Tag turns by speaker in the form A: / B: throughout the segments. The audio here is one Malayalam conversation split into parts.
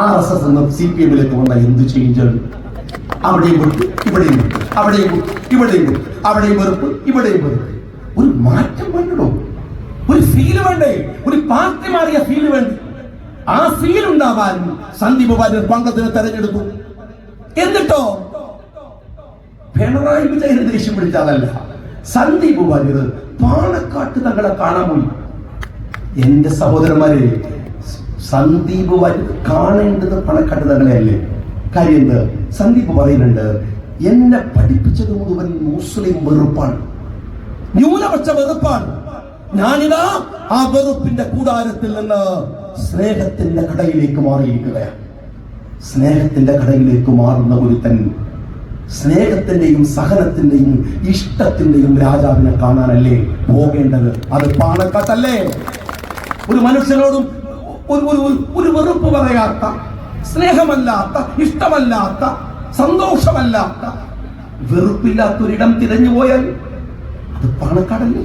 A: ആർ എസ് എസ് എന്ന സി പി എമ്മിലേക്ക് വന്ന എന്ത് ചേഞ്ച് അവിടെയും വെറുപ്പ് ഇവിടെയും അവിടെയും ഇവിടെയും അവിടെയും വെറുപ്പ് ഇവിടെയും വെറുപ്പ് ഒരു മാറ്റം വേണ്ടോ ഒരു ഫീൽ വേണ്ടേ? ഒരു പാർട്ടി മാറിയ ഫീൽ വേണ്ടേ? ആ ഫീൽ ഉണ്ടാവാൻ സന്ദീപ് വാര്യർ പങ്കത്തിന് തെരഞ്ഞെടുത്തു എന്നിട്ടോ? പിണറായി വിജയന് ദേഷ്യം പിടിച്ചാലല്ല സന്ദീപ് വാര്യർ പാണക്കാട്ട് തങ്ങളെ കാണാൻ പോയി. എന്റെ സഹോദരന്മാരെ സന്ദീപ് കാണേണ്ടത് പണക്കാട്ട് തങ്ങളെയല്ലേ കാര്യം എന്ത് സന്ദീപ് പറയുന്നുണ്ട് എന്നെ പഠിപ്പിച്ചത് മുഴുവൻ മുസ്ലിം വെറുപ്പാണ്. ന്യൂനപക്ഷ വെറുപ്പാണ്. ഞാനിതാ ആ വെറുപ്പിന്റെ കൂടാരത്തിൽ നിന്ന് സ്നേഹത്തിന്റെ കടയിലേക്ക് മാറിയിരിക്കുകയാണ്. സ്നേഹത്തിന്റെ കടയിലേക്ക് മാറുന്ന ഒരുത്തൻ സ്നേഹത്തിന്റെയും സഹനത്തിന്റെയും ഇഷ്ടത്തിന്റെയും രാജാവിനെ കാണാനല്ലേ പോകേണ്ടത്? അത് പാണക്കാട്ടല്ലേ? ഒരു മനുഷ്യനോടും ഒരു ഒരു ഒരു- വെറുപ്പ് പറയാത്ത സ്നേഹമല്ലാത്ത ഇഷ്ടമല്ലാത്ത സന്തോഷമല്ലാത്ത വെറുപ്പില്ലാത്തൊരിടം തിരഞ്ഞു പോയാൽ അത് പാണക്കാടല്ലേ?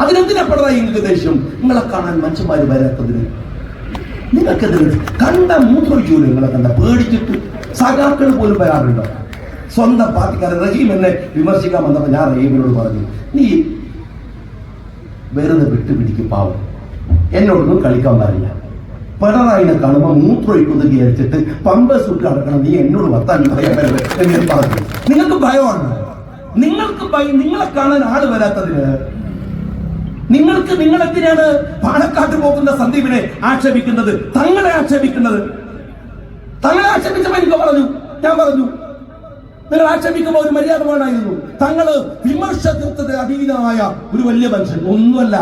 A: അതിനെന്തിനാ പിണറായി നിങ്ങൾക്ക് ദേഷ്യം? നിങ്ങളെ കാണാൻ മനുഷ്യന്മാർ വരാത്തതിന്. നിങ്ങൾക്കെതിരെ കണ്ട മൂത്രൊഴിച്ചു നിങ്ങളെ കണ്ട പേടിച്ചിട്ട് സഖാക്കൾ പോലും വരാറുണ്ടോ? സ്വന്തം പാർട്ടിക്കാരൻ റഹീം എന്നെ വിമർശിക്കാൻ വന്നപ്പോൾ ഞാൻ റഹീമിനോട് പറഞ്ഞു നീ വെറുതെ വിട്ടുപിടിക്കും പാവം. എന്നോടൊന്നും കളിക്കാൻ പാടില്ല. പിണറായിനെ കാണുമ്പോൾ മൂത്രമൊഴിക്കുന്നത് വിചാരിച്ചിട്ട് പമ്പ സുട്ട് നടക്കണം നീ എന്നോട് വർത്താൻ പറയാൻ പറ്റില്ല എന്ന് പറഞ്ഞു. നിങ്ങൾക്ക് ഭയമാണ്? നിങ്ങൾക്ക് ഭയം നിങ്ങളെ കാണാൻ ആൾ വരാത്തതിന് നിങ്ങൾക്ക് നിങ്ങളെന്തിനാണ് പാലക്കാട്ട് പോകുന്ന സന്ദീപിനെ ആക്ഷേപിക്കുന്നത്? തങ്ങളെ ആക്ഷേപിക്കുന്നത്? തങ്ങളെ ആക്ഷേപിച്ചപ്പോ എനിക്ക് പറഞ്ഞു. ഞാൻ പറഞ്ഞു. നിങ്ങൾ ആക്ഷേപിക്കുമ്പോൾ ഒരു മര്യാദ വേണമായിരുന്നു തങ്ങൾ വിമർശനത്തിന് അധീനമായ ഒരു വലിയ മനുഷ്യൻ. ഒന്നുമല്ല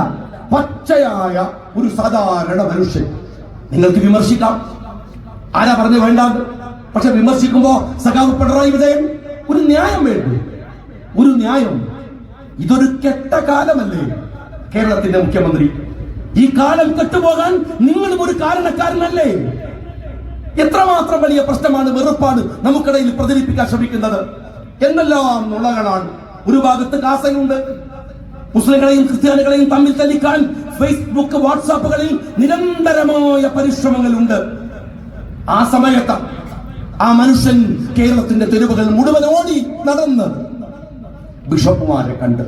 A: പച്ചയായ ഒരു സാധാരണ മനുഷ്യൻ. നിങ്ങൾക്ക് വിമർശിക്കാം. ആരാ പറഞ്ഞു വേണ്ട? പക്ഷെ വിമർശിക്കുമ്പോ സഖാവ് പിണറായി വിജയൻ ഒരു ന്യായം വേണ്ടു? ഒരു ന്യായം. ഇതൊരു കെട്ട കാലമല്ലേ കേരളത്തിന്റെ മുഖ്യമന്ത്രി? ഈ കാലം കെട്ടുപോകാൻ നിങ്ങളും ഒരു കാരണക്കാരനല്ലേ? എത്രമാത്രം വലിയ പ്രശ്നമാണ് വെറുപ്പാണ് നമുക്കിടയിൽ പ്രചരിപ്പിക്കാൻ ശ്രമിക്കുന്നത്. എന്നെല്ലാം നുളകളാണ് ഒരു ഭാഗത്ത് കാസയുണ്ട് മുസ്ലിങ്ങളെയും ക്രിസ്ത്യാനികളെയും തമ്മിൽ തല്ലിക്കാൻ ഫേസ്ബുക്ക് വാട്സാപ്പുകളിൽ നിരന്തരമായ പരിശ്രമങ്ങളുണ്ട്. ആ സമയത്ത് ആ മനുഷ്യൻ കേരളത്തിന്റെ തെരുവുകൾ മുഴുവൻ ഓടി നടന്ന് ബിഷപ്പുമാരെ കണ്ട്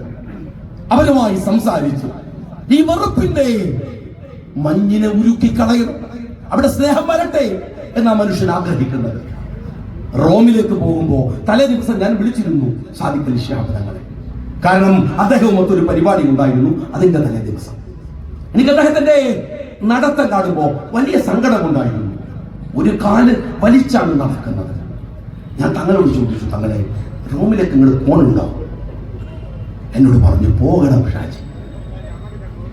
A: അവരുമായി സംസാരിച്ചു. ഈ വെറുപ്പിന്റെ മഞ്ഞിനെ ഉരുക്കി കളയണം അവിടെ സ്നേഹം വരട്ടെ എന്നാ മനുഷ്യൻ ആഗ്രഹിക്കുന്നത്. റോമിലേക്ക് പോകുമ്പോ തലേ ദിവസം ഞാൻ വിളിച്ചിരുന്നു സാധിക്കൽ ശാപനങ്ങളെ കാരണം അദ്ദേഹവും ഒരു പരിപാടി ഉണ്ടായിരുന്നു അതിന്റെ തലേ ദിവസം. എനിക്ക് അദ്ദേഹത്തിന്റെ നടത്തം കാണുമ്പോ വലിയ സങ്കടമുണ്ടായിരുന്നു ഒരു കാൽ വലിച്ചാണ് നടക്കുന്നത്. ഞാൻ തങ്ങളോട് ചോദിച്ചു തങ്ങളെ റൂമിലേക്ക് നിങ്ങൾ പോണുണ്ടോ? എന്നോട് പറഞ്ഞു പോകണം ഷാജി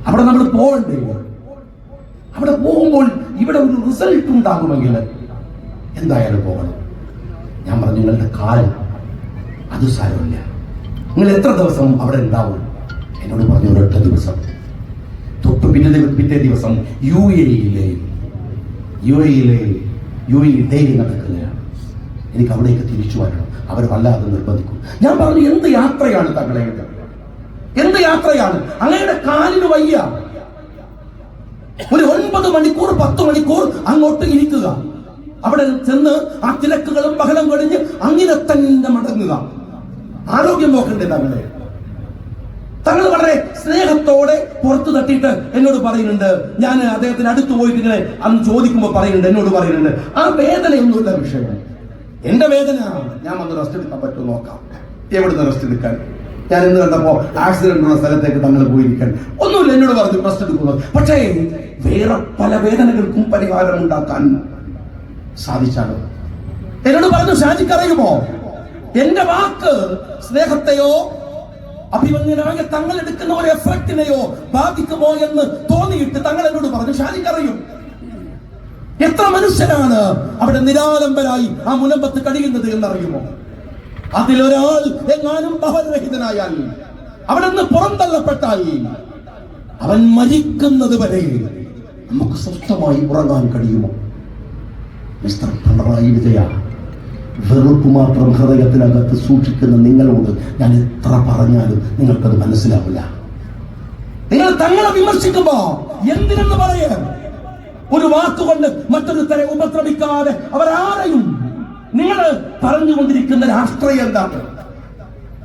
A: അവിടെ നമ്മൾ പോകണ്ടേ അവിടെ പോകുമ്പോൾ ഇവിടെ ഒരു റിസൾട്ട് ഉണ്ടാകുമെങ്കിൽ എന്തായാലും പോകണം. ഞാൻ പറഞ്ഞു നിങ്ങളുടെ കാലം അത് സാരമില്ല. നിങ്ങൾ എത്ര ദിവസം അവിടെ ഉണ്ടാവും? എന്നോട് പറഞ്ഞു ഒരൊറ്റ ദിവസം. തൊട്ട് പിന്നെ പിറ്റേ ദിവസം യു എയിലെ യു എയിലെ യു എ ഡെയിലി നടക്കുകയാണ്. എനിക്ക് അവിടേക്ക് തിരിച്ചു വരണം. അവർ വല്ലാതെ നിർബന്ധിക്കും. ഞാൻ പറഞ്ഞു എന്ത് യാത്രയാണ് തങ്ങളെ എന്ത് യാത്രയാണ്? അങ്ങയുടെ കാലിന് വയ്യ. ഒരു ഒൻപത് മണിക്കൂർ പത്ത് മണിക്കൂർ അങ്ങോട്ട് ഇരിക്കുക. അവിടെ ചെന്ന് ആ തിരക്കുകളും ബഹളം കഴിഞ്ഞ് അങ്ങനെ തന്നെ മടങ്ങുക. ആരോഗ്യം നോക്കണ്ടേ തങ്ങളെ തങ്ങൾ വളരെ സ്നേഹത്തോടെ പുറത്തു തട്ടിയിട്ട് എന്നോട് പറയുന്നുണ്ട്. ഞാൻ അദ്ദേഹത്തിന് അടുത്ത് പോയിട്ട് ഇങ്ങനെ അന്ന് ചോദിക്കുമ്പോൾ പറയുന്നുണ്ട് എന്നോട് പറയുന്നുണ്ട്. ആ വേദനയൊന്നുമില്ല വിഷയം. എന്റെ വേദന ഞാൻ വന്ന് റെസ്റ്റ് എടുക്കാൻ പറ്റുമോ നോക്കാം. എവിടുന്ന് റെസ്റ്റ് എടുക്കാൻ? ഞാൻ ഇന്ന് കണ്ടപ്പോ ആക്സിഡന്റ് ഉള്ള സ്ഥലത്തേക്ക് തങ്ങൾ പോയിരിക്കാൻ. ഒന്നുമില്ല എന്നോട് പറഞ്ഞു റെസ്റ്റ് എടുക്കുന്നത് പക്ഷേ വേറെ പല വേദനകൾക്കും പരിഹാരം ഉണ്ടാക്കാൻ സാധിച്ചാലോ? എന്നോട് പറഞ്ഞു ഷാജിക്ക് അറിയുമോ? എന്റെ വാക്ക് സ്നേഹത്തെയോ അഭിമന്യനായ തങ്ങൾ എടുക്കുന്ന ഒരു എഫക്റ്റിനെയോ ബാധിക്കുമോ എന്ന് തോന്നിയിട്ട് തങ്ങൾ എന്നോട് പറഞ്ഞു ഷാജിക്ക് അറിയും എത്ര മനുഷ്യരാണ് അവിടെ നിരാലംബരായി ആ മുനമ്പത്ത് കഴിയുന്നത് എന്നറിയുമോ? അതിലൊരാൾ എങ്ങാനും ഭവനരഹിതനായാൽ അവിടെ നിന്ന് പുറന്തള്ളപ്പെട്ടാൽ അവൻ മരിക്കുന്നത് വരെ നമുക്ക് സ്വസ്ഥമായി ഉറങ്ങാൻ കഴിയുമോ? മിസ്റ്റർ പിണറായി വിജയ വെറുപ്പ് മാത്രം സൂക്ഷിക്കുന്ന നിങ്ങളോട് ഞാൻ എത്ര പറഞ്ഞാലും നിങ്ങൾക്കത് മനസ്സിലാവില്ല. നിങ്ങൾ തങ്ങളെ വിമർശിക്കുമ്പോ എന്തിനെന്ന് പറയാൻ ഒരു വാക്കുകൊണ്ട് മറ്റൊരു ഉപദ്രവിക്കാതെ അവരാരെയും? നിങ്ങൾ പറഞ്ഞുകൊണ്ടിരിക്കുന്ന രാഷ്ട്രീയം എന്താണ്?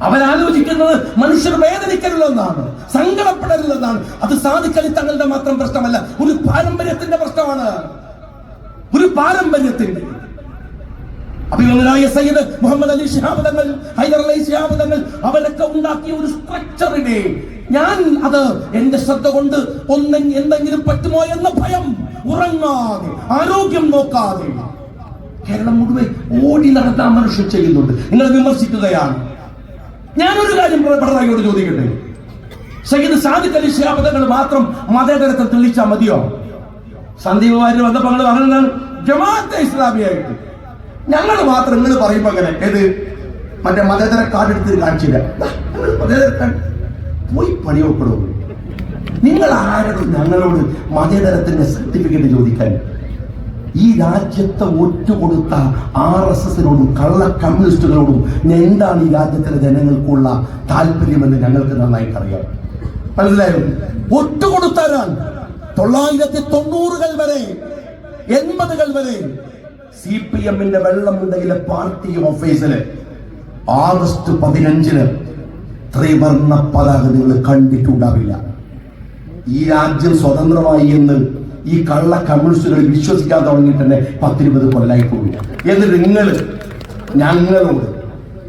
A: അവരാലോചിക്കുന്നത് മനുഷ്യർ വേദനിക്കരുതെന്നാണ് സങ്കടപ്പെടരുതെന്നാണ്. അത് സാധിക്കലി തങ്ങളുടെ മാത്രം പ്രശ്നമല്ല ഒരു പാരമ്പര്യത്തിന്റെ പ്രശ്നമാണ്. ഒരു പാരമ്പര്യത്തിന്റെ അഭിമന്യനായ സയ്യിദ് മുഹമ്മദ് അലി ശിഹാബ് തങ്ങൾ ഹൈദർ അലി ശിഹാബ് തങ്ങൾ അവരൊക്കെ ഉണ്ടാക്കിയ ഒരു സ്ട്രക്ചറിനെ ഞാൻ അത് എന്റെ ശ്രദ്ധ കൊണ്ട് ഒന്നും എന്തെങ്കിലും പറ്റുമോ എന്ന ഭയം ഉറങ്ങാതെ ആരോഗ്യം നോക്കാതെ കേരളം മുഴുവൻ ഓടി നടത്താൻ മനുഷ്യൻ ചെയ്യുന്നുണ്ട്. നിങ്ങൾ വിമർശിക്കുകയാണ്. ഞാനൊരു കാര്യം പിണറായിയോട് ചോദിക്കട്ടെ? സയ്യിദ് സാദിഖ് അലി ശിഹാബ് തങ്ങൾ മാത്രം മതേതരത്തെ തെളിച്ചാൽ മതിയോ? സന്ദീപ് വാര്യ വന്നപ്പോൾ നിങ്ങൾ പറഞ്ഞതാണ് ജമാഅത്തെ ഇസ്ലാമിയായിട്ട് ഞങ്ങൾ മാത്രം നിങ്ങൾ പറയുമ്പോ അങ്ങനെ ഏത്? മറ്റേ മതേതര കാർഡ് എടുത്തിട്ട് കാണിച്ചില്ല. മതേതര കാർഡ്. പോയി പണി ഒപ്പിടും നിങ്ങൾ ആരും ഞങ്ങളോട് മതേതരത്തിന്റെ സർട്ടിഫിക്കറ്റ് ചോദിക്കാൻ? ഈ രാജ്യത്തെ ഒറ്റുകൊടുത്ത ആർ എസ് എസിനോടും കള്ള കമ്മ്യൂണിസ്റ്റുകളോടും എന്താണ് ഈ രാജ്യത്തിലെ ജനങ്ങൾക്കുള്ള താല്പര്യമെന്ന് ഞങ്ങൾക്ക് നന്നായിട്ട് അറിയാം മനസ്സിലായോ? ഒറ്റുകൊടുത്തവരാണ് തൊള്ളായിരത്തി തൊണ്ണൂറുകൾ വരെ എൺപതുകൾ വരെ സി പി എമ്മിന്റെ വെള്ളമുണ്ടയിലെ പാർട്ടി ഓഫീസിൽ. ആഗസ്റ്റ് പതിനഞ്ചിന് ത്രിവർണ പതാക നിങ്ങൾ കണ്ടിട്ടുണ്ടാവില്ല. ഈ രാജ്യം സ്വതന്ത്രമായി എന്ന് ഈ കള്ള കമ്മ്യൂണിസ്റ്റുകൾ വിശ്വസിക്കാൻ തുടങ്ങിയിട്ട് തന്നെ പത്തിരുപത് കൊല്ലായി പോയി എന്നിട്ട് നിങ്ങൾ ഞങ്ങളോട്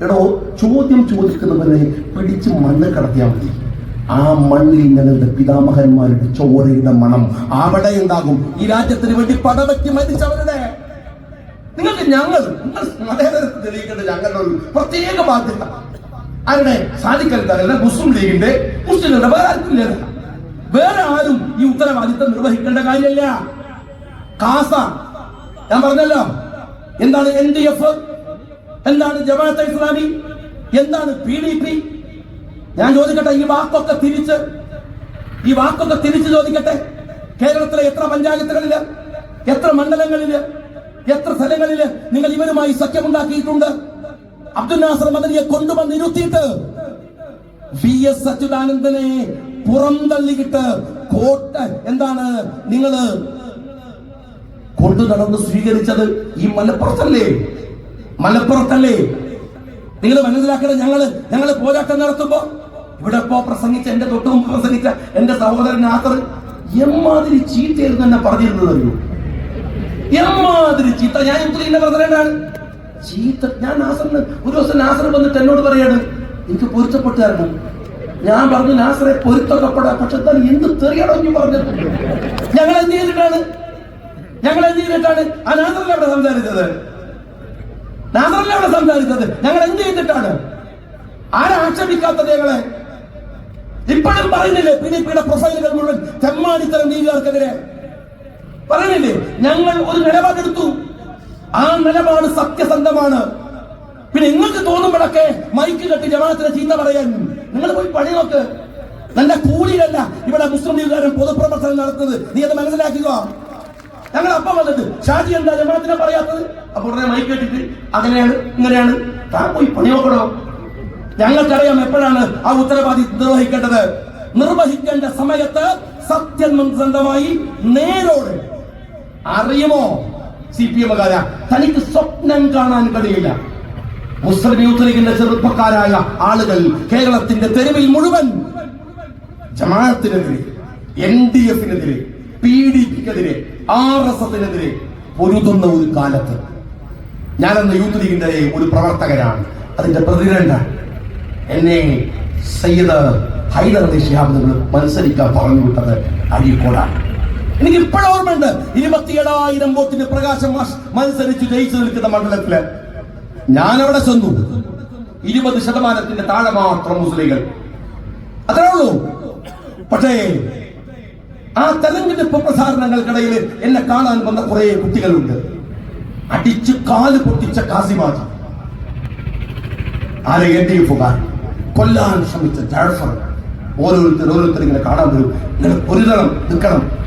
A: എടോ ചോദ്യം ചോദിക്കുന്നവരെ പിടിച്ച് മണ്ണ് കടത്തിയാൽ മതി. ആ മണ്ണിൽ ഞങ്ങളുടെ പിതാമഹന്മാരുടെ ചോരയുടെ മണം. അവിടെ ഉണ്ടാകും ഈ രാജ്യത്തിന് വേണ്ടി പടവെട്ടി മരിച്ചവരുടെ നിങ്ങൾക്ക് ഞങ്ങൾ മതേതരത്തെ തെളിയിക്കേണ്ട ഞങ്ങളുടെ ഒരു പ്രത്യേക ബാധ്യത. ആരുടെ? സാധിക്കരുതല്ല. മുസ്ലിം ലീഗിന്റെ മുസ്ലിങ്ങളുടെ വേറെ ആർക്കും ഇല്ല. വേറെ ആരും ഈ ഉത്തരവാദിത്തം നിർവഹിക്കേണ്ട കാര്യമല്ല. കാസ ഞാൻ പറഞ്ഞല്ലോ. എന്താണ് എൻ ഡി എഫ് എന്താണ് ജമാഅത്തെ ഇസ്ലാമി? എന്താണ് പി ഡി പി ഞാൻ ചോദിക്കട്ടെ ഈ വാക്കൊക്കെ തിരിച്ച് ഈ വാക്കൊക്കെ തിരിച്ച് ചോദിക്കട്ടെ. കേരളത്തിലെ എത്ര പഞ്ചായത്തുകളിൽ എത്ര മണ്ഡലങ്ങളിൽ എത്ര സ്ഥലങ്ങളിൽ നിങ്ങൾ ഇവരുമായി സഖ്യമുണ്ടാക്കിയിട്ടുണ്ട്? അബ്ദുൽ നാസർ മദനിയെ കൊണ്ടുവന്ന് ഇരുത്തിയിട്ട് വി എസ് അച്യുതാനന്ദനെ പുറന്തള്ളിയിട്ട് കോട്ട എന്താണ് നിങ്ങൾ കൊണ്ടു നടന്ന് സ്വീകരിച്ചത് ഈ മലപ്പുറത്തല്ലേ? മലപ്പുറത്തല്ലേ? നിങ്ങൾ മനസ്സിലാക്കണം ഞങ്ങൾ ഞങ്ങൾ പോരാട്ടം നടത്തുമ്പോ ഇവിടെ ഇപ്പോ പ്രസംഗിച്ച എന്റെ തൊട്ടുമുമ്പ് പ്രസംഗിച്ച എന്റെ സഹോദരൻ നാസർ എമ്മാതിരി ചീത്തയായിരുന്നു എന്നെ പറഞ്ഞിരുന്നത് അറിയോ? എമ്മാതിരി ചീത്ത. ഞാൻ മുസ്ലിന്റെ പ്രസിഡന്റാണ്. ചീത്ത. ഞാൻ നാസറിന് ഒരു ദിവസം നാസർ വന്നിട്ട് എന്നോട് പറയാണ് എനിക്ക് പൊരുത്തപ്പെട്ട് ഞാൻ പറഞ്ഞു നാസറെ പൊരുത്തപ്പെടാ പക്ഷെ എന്താണ് എന്ത് തെറിയണോ നീ പറഞ്ഞത്? ഞങ്ങൾ എന്ത് ചെയ്തിട്ടാണ്? ഞങ്ങൾ എന്ത് ചെയ്തിട്ടാണ്? ആ നാസറിൽ അവിടെ സംസാരിച്ചത്. നാസറിൽ അവിടെ സംസാരിച്ചത്. ഞങ്ങൾ എന്ത് ചെയ്തിട്ടാണ്? ആരെ ആക്ഷേപിക്കാത്തത് ഞങ്ങളെ? ഇപ്പോഴും പറയുന്നില്ലേ പി ഡി പിയുടെ പ്രൊഫൈലുകൾ മുഴുവൻ തെമ്മാടിത്തരം നീതികാർക്കെതിരെ പറയുന്നില്ലേ ഞങ്ങൾ ഒരു നിലപാടെടുത്തു ആ നിലപാട് സത്യസന്ധമാണ്. പിന്നെ നിങ്ങൾക്ക് തോന്നുമ്പോഴൊക്കെ മൈക്ക് കെട്ടി ജമാഅത്തിനെ ചീത്ത പറയാൻ. നിങ്ങൾ പോയി പണി നോക്ക്. നല്ല കൂലിയിലല്ല ഇവിടെ മുസ്ലിം ലീഗുകാരൻ പൊതുപ്രവർത്തനം നടത്തുന്നത്. നീ അത് മനസ്സിലാക്കുക. ഞങ്ങൾ അപ്പം വന്നിട്ട് ഷാജി എന്താ ജമാഅത്തിനെ പറയാത്തത്? അപ്പൊ ഉടനെ മൈക്ക് കെട്ടിട്ട് അങ്ങനെയാണ് ഇങ്ങനെയാണ്. താൻ പോയി പണി നോക്കണോ? ഞങ്ങൾക്കറിയാം എപ്പോഴാണ് ആ ഉത്തരവാദി നിർവഹിക്കേണ്ടത്. നിർവഹിക്കേണ്ട സമയത്ത് സത്യസന്ധമായി നേരോട് അറിയുമോ? സി പി എമ്മുകാര തനിക്ക് സ്വപ്നം കാണാൻ കഴിയില്ല. മുസ്ലിം യൂത്ത് ലീഗിന്റെ ചെറുപ്പക്കാരായ ആളുകൾ കേരളത്തിന്റെ തെരുവിൽ മുഴുവൻ ജമാഅത്തിനെതിരെ എൻ ഡി എഫിനെതിരെ പി ഡി പിക്കെതിരെ ആർ എസ് എസിനെതിരെ പൊരുതുന്ന ഒരു കാലത്ത് ഞാനെന്ന യൂത്ത് ലീഗിന്റെ ഒരു പ്രവർത്തകനാണ്. അതിന്റെ പ്രസിഡന്റാണ് എന്നെ സയ്യിദ് ഹൈദർ അലി മത്സരിക്കാൻ പറഞ്ഞു വിട്ടത് അഴീക്കോടാണ് എനിക്ക് ഇപ്പോഴും ഓർമ്മയുണ്ട് ഇരുപത്തിയേഴായിരം വോട്ടിന് പ്രകാശം മത്സരിച്ച് ജയിച്ചു നിൽക്കുന്ന മണ്ഡലത്തിൽ. ഞാൻ അവിടെ ചെന്നു. ഇരുപത് ശതമാനത്തിന്റെ താഴെ മാത്രം മുസ്ലിങ്ങൾ. അത്രേ ഉള്ളൂ. പക്ഷേ ആ തെരഞ്ഞെടുപ്പ് പ്രസാരണങ്ങൾക്കിടയിൽ എന്നെ കാണാൻ വന്ന കുറെ കുട്ടികളുണ്ട്. അടിച്ച് കാൽ പൊട്ടിച്ച കാസിമാജി. ആരെ എൻ കൊല്ലാൻ ശ്രമിച്ച ജാഫർ. ഓരോരുത്തർ ഓരോരുത്തർ ഇങ്ങനെ കാണാൻ വരും. ഇങ്ങനെ പൊരുതണം നിൽക്കണം.